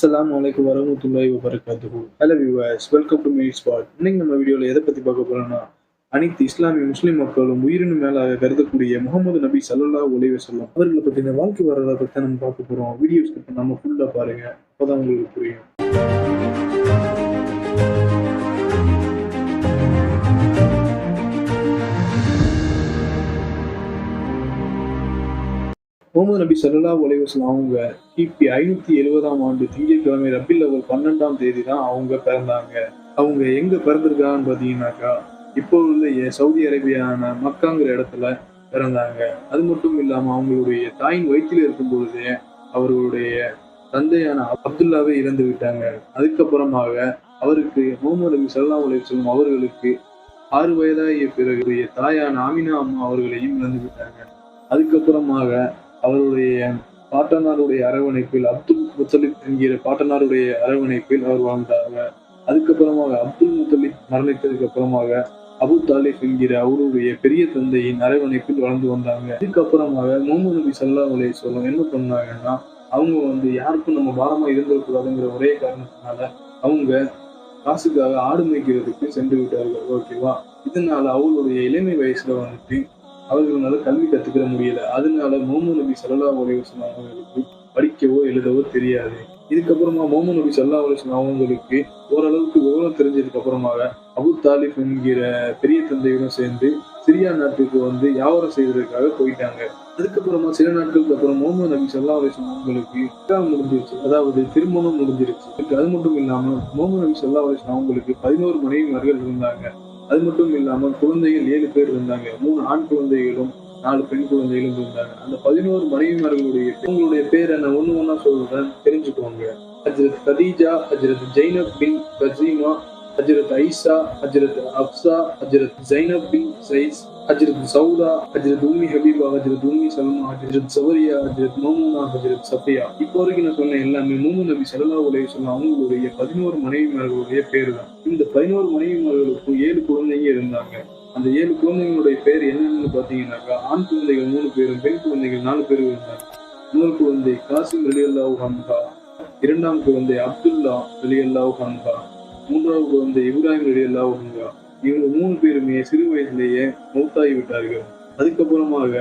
அஸ்ஸலாமு அலைக்கும் வரமத்துல்லாஹி வபரகாத்துஹு hello viewers welcome to meet spot இன்னைக்கு நம்ம வீடியோவில் எதை பற்றி பார்க்க போகிறோம்னா அனைத்து இஸ்லாமிய முஸ்லீம் மக்களும் உயிரினும் மேலாக கருதக்கூடிய முகமது நபி சல்லா அலைஹி வஸல்லம் அவர்களை பற்றின வாழ்க்கை வரலாறு பற்றி நம்ம பார்க்க போகிறோம் வீடியோஸ் ஸ்கிப் நம்ம ஃபுல்லாக பாருங்க அப்போதான் உங்களுக்கு புரியும். முகமது நபி சல்லா அலைஹி அவங்க கிபி ஐநூத்தி எழுபதாம் ஆண்டு திங்கட்கிழமை ரபில் அவர் பன்னெண்டாம் தேதி தான் அவங்க பிறந்தாங்க. அவங்க எங்க பிறந்திருக்காங்கன்னு பார்த்தீங்கன்னாக்கா இப்போ உள்ள சவுதி அரேபியான மக்காங்கிற இடத்துல பிறந்தாங்க. அது மட்டும் இல்லாம அவங்களுடைய தாயின் வயிற்றில் இருக்கும் பொழுதே அவர்களுடைய தந்தையான அப்துல்லாவே இறந்து விட்டாங்க. அதுக்கப்புறமாக அவருக்கு முகமது நபி சல்லா அலையம் அவர்களுக்கு ஆறு வயதாகிய பிறகு தாயான ஆமினா அம்மா அவர்களையும் இழந்து விட்டாங்க. அதுக்கப்புறமாக அவருடைய பாட்டனாருடைய அரவணைப்பில் அப்துல் முத்தலிப் என்கிற பாட்டனாருடைய அரவணைப்பில் அவர் வாழ்ந்தாங்க. அதுக்கப்புறமாக அப்துல் முத்தலிப் மரணித்ததுக்கு அப்புறமாக அபு தாலிப் என்கிற அவருடைய பெரிய தந்தையின் அரவணைப்பில் வளர்ந்து வந்தாங்க. அதுக்கப்புறமாக முகமது நபி சல்லா அலைஹி சொல்லம் என்ன பண்ணாங்கன்னா அவங்க வந்து யாருக்கும் நம்ம பாரமா இருந்திருக்கூடாதுங்கிற ஒரே காரணத்தினால அவங்க காசுக்காக ஆடு மேய்க்கிறதுக்கு சென்று விட்டார்கள். ஓகேவா? இதனால அவளுடைய இளமை வயசுல வந்துட்டு அவர்களால கல்வி கத்துக்கிற முடியல. அதனால முகமது நபி சல்லா உலகம் அவங்களுக்கு படிக்கவோ எழுதவோ தெரியாது. இதுக்கப்புறமா முகமது நபி சல்லா உலகம் அவங்களுக்கு ஓரளவுக்கு விவரம் தெரிஞ்சதுக்கு அப்புறமாக அபு தாலிப் என்கிற பெரிய தந்தையுடன் சேர்ந்து சிரியா நாட்டுக்கு வந்து வியாபாரம் செய்வதற்காக போயிட்டாங்க. அதுக்கப்புறமா சில நாட்களுக்கு அப்புறம் முகமது நபி சல்லா அலிஸ்லாம் அவங்களுக்கு முடிஞ்சிருச்சு. அதாவது திருமணம் முடிஞ்சிருச்சு. அது மட்டும் இல்லாமல் முகமது நபி சல்லா அலிஸ்லாம் அவங்களுக்கு பதினோரு மனைவிமார்கள் இருந்தாங்க. அது மட்டும் இல்லாம குழந்தைகள் ஏழு பேர் இருந்தாங்க. மூணு ஆண் குழந்தைகளும் நாலு பெண் குழந்தைகளும் இருந்தாங்க. அந்த பதினோரு மனைவிமார்களுடைய உங்களுடைய பேர் என்ன ஒண்ணு ஒண்ணா சொல்றேன். தெரிஞ்சுக்கோங்க. ஹஜரத் கதீஜா ஹஜரத் ஜெய்னப் பின் கசீமா ஹஜரத் ஐசா ஹஜரத் அப்சா ஹஜரத் ஜைனப் பின் சைஸ் ஹஜ்ரத் சவுதா ஹஜ்ரத் உம்மி ஹபீபா ஹஜ்ரத் உம்மி சல்மா ஹஜ்ரத் சவரியா ஹஜ்ரத் மோமுனா ஹஜ்ரத் சஃபியா. இப்போ வரைக்கும் நான் சொன்ன எல்லாமே மூமு நபி சல்லா உலக சொல்ல அவங்களுடைய பதினோரு மனைவிமார்களுடைய பேர் தான் இந்த பதினோரு மனைவிமார்களுக்கும் ஏழு குழந்தைங்க இருந்தாங்க. அந்த ஏழு குழந்தைங்களுடைய பேர் என்னன்னு பார்த்தீங்கன்னாக்கா ஆண் குழந்தைகள் மூணு பேரும் பெண் குழந்தைகள் நாலு பேரும் இருந்தாங்க. முதல் குழந்தை காசிம் அலி அல்லாஹ் ஹன்ஹா இரண்டாம் குழந்தை அப்துல்லா அலி அல்லாஹ் ஹன்ஹா மூன்றாவது குழந்தை இப்ராஹிம் அலி அல்லாஹ் ஹன்ஹா இவங்க மூணு பேருமே சிறு வயதிலேயே மௌத்தாகி விட்டார்கள். அதுக்கப்புறமாக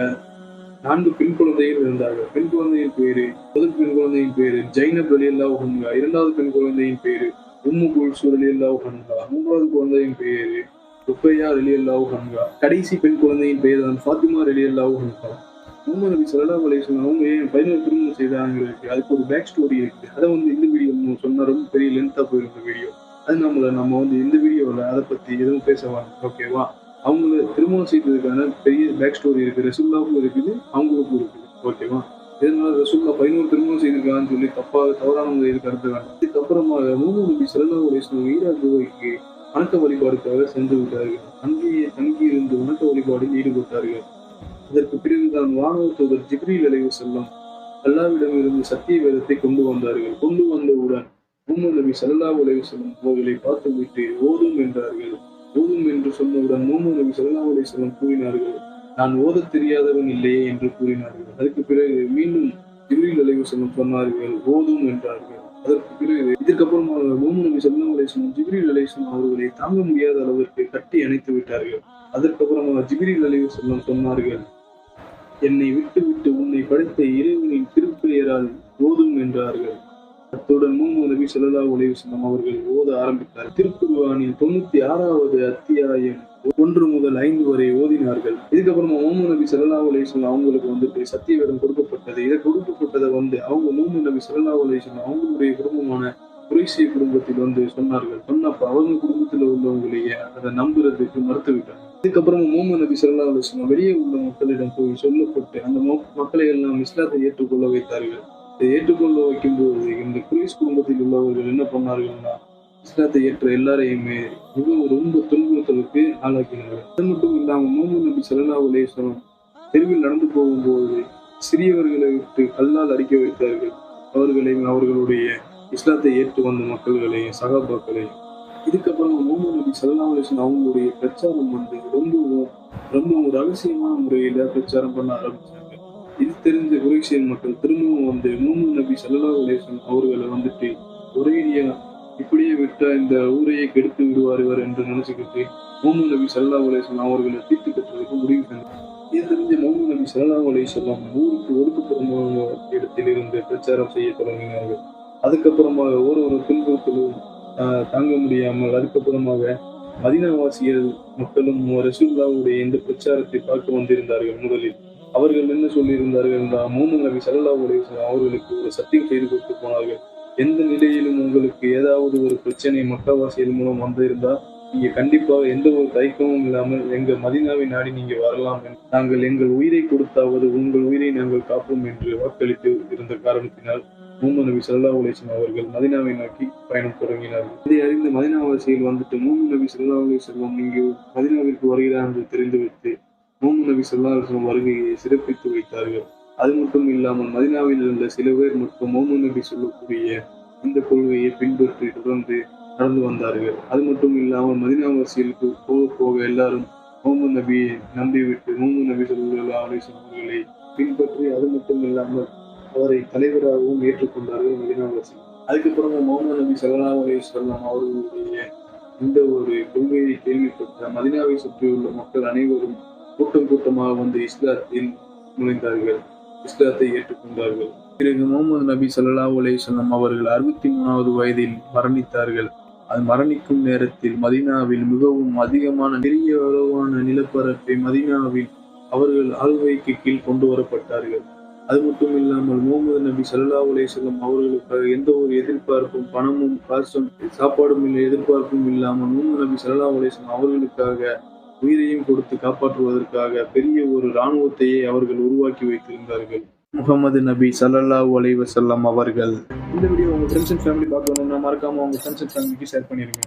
நான்கு பெண் குழந்தைகள் இருந்தார்கள். பெண் குழந்தையின் பேரு முதல் பெண் குழந்தையின் பேரு ஜைனப் அலியல்லா அல்லாஹ் இரண்டாவது பெண் குழந்தையின் பேரு உம்மு குல்சூர் அலியல்லா அல்லாஹ் மூன்றாவது குழந்தையின் பேரு ருப்பையா அலியல்லா அல்லாஹ் கடைசி பெண் குழந்தையின் பெயர் தான் ஃபாத்திமா அலியல்லா அல்லாஹ் முகமது நபி சல்லா அலிஸ்லாம் அவங்க ஏன் பதினோரு திருமணம் செய்தாங்க இருக்கு. அதுக்கு ஒரு பேக் ஸ்டோரி இருக்கு. அதை வந்து இந்த வீடியோ சொன்னா ரொம்ப பெரிய லென்த்தா போயிருந்த வீடியோ அது நம்மள நம்ம வந்து இந்த வீடியோவில் அதை பத்தி எதுவும் பேச ஓகேவா அவங்கள திருமணம் செய்ததுக்கான பெரிய பேக் ஸ்டோரி இருக்கு ரசுல்லாவுக்கும் இருக்குது அவங்களுக்கும் இருக்குது. ஓகேவா இதனால ரசுல்லா பதினோரு திருமணம் செய்திருக்காங்கன்னு சொல்லி தப்பாக தவறான முறையில் கருத்து வேண்டாம். இதுக்கப்புறமா சிறந்த நபி சல்லா அலிஸ்லாம் ஈராக் வணக்க வழிபாடுக்காக சென்று விட்டார்கள். அங்கேயே தங்கியிருந்து வணக்க வழிபாடில் ஈடுபட்டார்கள். இதற்கு பிறகுதான் வானவ தூதர் ஜிப்ரீல் அலைவு செல்லம் அல்லாவிடமிருந்து சத்திய வேதத்தை கொண்டு வந்தார்கள். கொண்டு வந்தவுடன் முகமது சல்லா சல்லல்லாஹு செல்லும் அவர்களை பார்த்துவிட்டு ஓதும் என்றார்கள். ஓதும் என்று சொன்னவுடன் முகமது நபி சல்லல்லாஹு அலைஹி கூறினார்கள் நான் ஓதத் தெரியாதவன் இல்லையே என்று கூறினார்கள். அதற்கு பிறகு மீண்டும் ஜிப்ரீல் அலைஹி சொன்னார்கள் ஓதும் என்றார்கள். அதற்கு பிறகு இதுக்கப்புறமா முகமது நபி சல்லல்லாஹு அலைஹி வஸல்லம் ஜிப்ரீல் அலைஹி அவர்களை தாங்க முடியாத அளவிற்கு கட்டி அணைத்து விட்டார்கள். அதற்கப்புறமா ஜிப்ரீல் அலைஹி சொன்னார்கள் என்னை விட்டு விட்டு உன்னை படைத்த இறைவனின் திருப்பெயரால் ஓதும் என்றார்கள். அத்துடன் முன் நபி ஸல்லல்லாஹு அலைஹி அவர்கள் ஓத ஆரம்பித்தார். திருக்குர்ஆனில் தொண்ணூத்தி ஆறாவது அத்தியாயம் ஒன்று முதல் ஐந்து வரை ஓதினார்கள். இதுக்கப்புறமா முகமது நபி சல்லா அலைஹி அவங்களுக்கு வந்துட்டு சத்தியவேதம் கொடுக்கப்பட்டது. இதை கொடுக்கப்பட்டதை வந்து அவங்க மோமு நபி சல்லா அலைஹி அவங்களுடைய குடும்பமான குறைசிய குடும்பத்தில் வந்து சொன்னார்கள். சொன்னப்ப அவங்க குடும்பத்துல உள்ளவங்களையே அதை நம்புறதுக்கு மறுத்துவிட்டார். இதுக்கப்புறமா மோமு நபி சல்லா அலைஹி வெளியே உள்ள மக்களிடம் போய் சொல்லப்பட்டு அந்த மக்களை எல்லாம் இஸ்லாத்தை ஏற்றுக்கொள்ள வைத்தார்கள். ஏற்றுக்கொள்ள வைக்கும்போது இந்த குறைஸ் குடும்பத்தில் உள்ளவர்கள் என்ன பண்ணார்கள்னா இஸ்லாத்தை ஏற்ற எல்லாரையுமே மிகவும் ரொம்ப துன்புறுத்தலுக்கு ஆளாக்கினார்கள். அது மட்டும் இல்லாமல் முகமது நபி சல்லா அலைஹி தெருவில் நடந்து போகும்போது சிறியவர்களை விட்டு கல்லால் அடிக்க வைத்தார்கள். அவர்களையும் அவர்களுடைய இஸ்லாத்தை ஏற்று வந்த மக்கள்களையும் சகாபாக்களையும். இதுக்கப்புறம் முகமது நபி சல்லா அலைஹி அவங்களுடைய பிரச்சாரம் வந்து ரொம்பவும் ரொம்பவும் ரகசியமான முறையில பிரச்சாரம் பண்ண ஆரம்பிச்சாங்க. இது தெரிஞ்ச குரேஷியன் மக்கள் திரும்பவும் வந்து முகமது நபி ஸல்லல்லாஹு அவர்களை வந்துட்டு அவர்களை வந்துட்டு விட்டா இந்த ஊரையே கெடுத்து விடுவார் இவர் என்று நினைச்சுக்கிட்டு முகமது நபி சல்லா அலிஸ்லாம் அவர்களை தீர்த்து கட்டுறதுக்கு முடிவு செய்தார் இது தெரிஞ்ச முகமது நபி சல்லா அலிஸ்லாம் ஊருக்கு ஒதுக்குப்புறமான இடத்தில் இருந்து பிரச்சாரம் செய்ய தொடங்கினார்கள். அதுக்கப்புறமாக ஒரு ஒரு துன்பத்திலும் ஆஹ், தாங்க முடியாமல் அதுக்கப்புறமாக மதினாவாசியர் மக்களும் ரசூல்லாவுடைய இந்த பிரச்சாரத்தை பார்க்க வந்திருந்தார்கள் முதலில். அவர்கள் என்ன சொல்லியிருந்தார்கள் என்றால் மூமன் நபி சல்லா அலிஸ்லாம் அவர்களுக்கு ஒரு சத்தியம் செய்து கொடுத்து போனார்கள். எந்த நிலையிலும் உங்களுக்கு ஏதாவது ஒரு பிரச்சனை மக்காவாசியல் மூலம் வந்திருந்தால் நீங்க கண்டிப்பாக எந்த ஒரு தயக்கமும் இல்லாமல் எங்கள் மதினாவை நாடி நீங்க வரலாம் நாங்கள் எங்கள் உயிரை கொடுத்தாவது உங்கள் உயிரை நாங்கள் காப்போம் என்று வாக்களித்து இருந்த காரணத்தினால் மூமன் நபி சல்லா உலேசன் அவர்கள் மதினாவை நோக்கி பயணம் தொடங்கினார்கள். இதை அறிந்து மதினாவாசியில் வந்துட்டு மூமன் நபி சல்லா உலேசன் இங்கு மதினாவிற்கு வருகிறார் என்று தெரிந்து வைத்து முகமது நபி சொல்லாஹம் வருகையை சிறப்பித்து வைத்தார்கள். அது மட்டும் இல்லாமல் மதினாவில் இருந்த சில பேர் மற்றும் மோமு நபி சொல்லக்கூடிய இந்த கொள்கையை பின்பற்றி தொடர்ந்து நடந்து வந்தார்கள். அது மட்டும் இல்லாமல் மதினாவாசிகளுக்கு போக போக எல்லாரும் மோமு நபியை நம்பிவிட்டு மோமு நபி சொல்லா அவர்களை பின்பற்றி அது மட்டும் இல்லாமல் அவரை தலைவராகவும் ஏற்றுக்கொண்டார்கள் மதினாவாசி அதுக்கப்புறமா முகமது நபி சல்லா அலிஸ்லாம் அவர்களுடைய இந்த ஒரு கொள்கையை கேள்விப்பட்ட மதினாவை சுற்றியுள்ள மக்கள் அனைவரும் கூட்டம் கூட்டமாக வந்து இஸ்லாத்தில் நுழைந்தார்கள். இஸ்லாத்தை ஏற்றுக்கொண்டார்கள். பிறகு முகமது நபி சல்லா அலிஸ்லாம் அவர்கள் அறுபத்தி மூணாவது வயதில் மரணித்தார்கள். அது மரணிக்கும் நேரத்தில் மதீனாவில் மிகவும் அதிகமான பெரிய அளவான நிலப்பரப்பை மதீனாவில் அவர்கள் ஆளுகைக்கு கீழ் கொண்டு வரப்பட்டார்கள். அது மட்டும் இல்லாமல் முகமது நபி சல்லா அலிஸ்லாம் அவர்களுக்காக எந்த ஒரு எதிர்பார்ப்பும் பணமும் காசும் சாப்பாடும் இல்லை எதிர்பார்ப்பும் இல்லாமல் முகமது நபி சல்லா அலிஸ்லாம் அவர்களுக்காக உயிரையும் கொடுத்து காப்பாற்றுவதற்காக பெரிய ஒரு இராணுவத்தையே அவர்கள் உருவாக்கி வைத்திருந்தார்கள். முகமது நபி சல்லல்லா அலைஹி வஸல்லம் அவர்கள். இந்த வீடியோ உங்க ஃப்ரெண்ட்ஸ் அண்ட் ஃபேமிலி பார்க்கணும்னா மறக்காம உங்க ஃப்ரெண்ட்ஸ் அண்ட் ஃபேமிலிக்கு ஷேர் பண்ணிடுங்க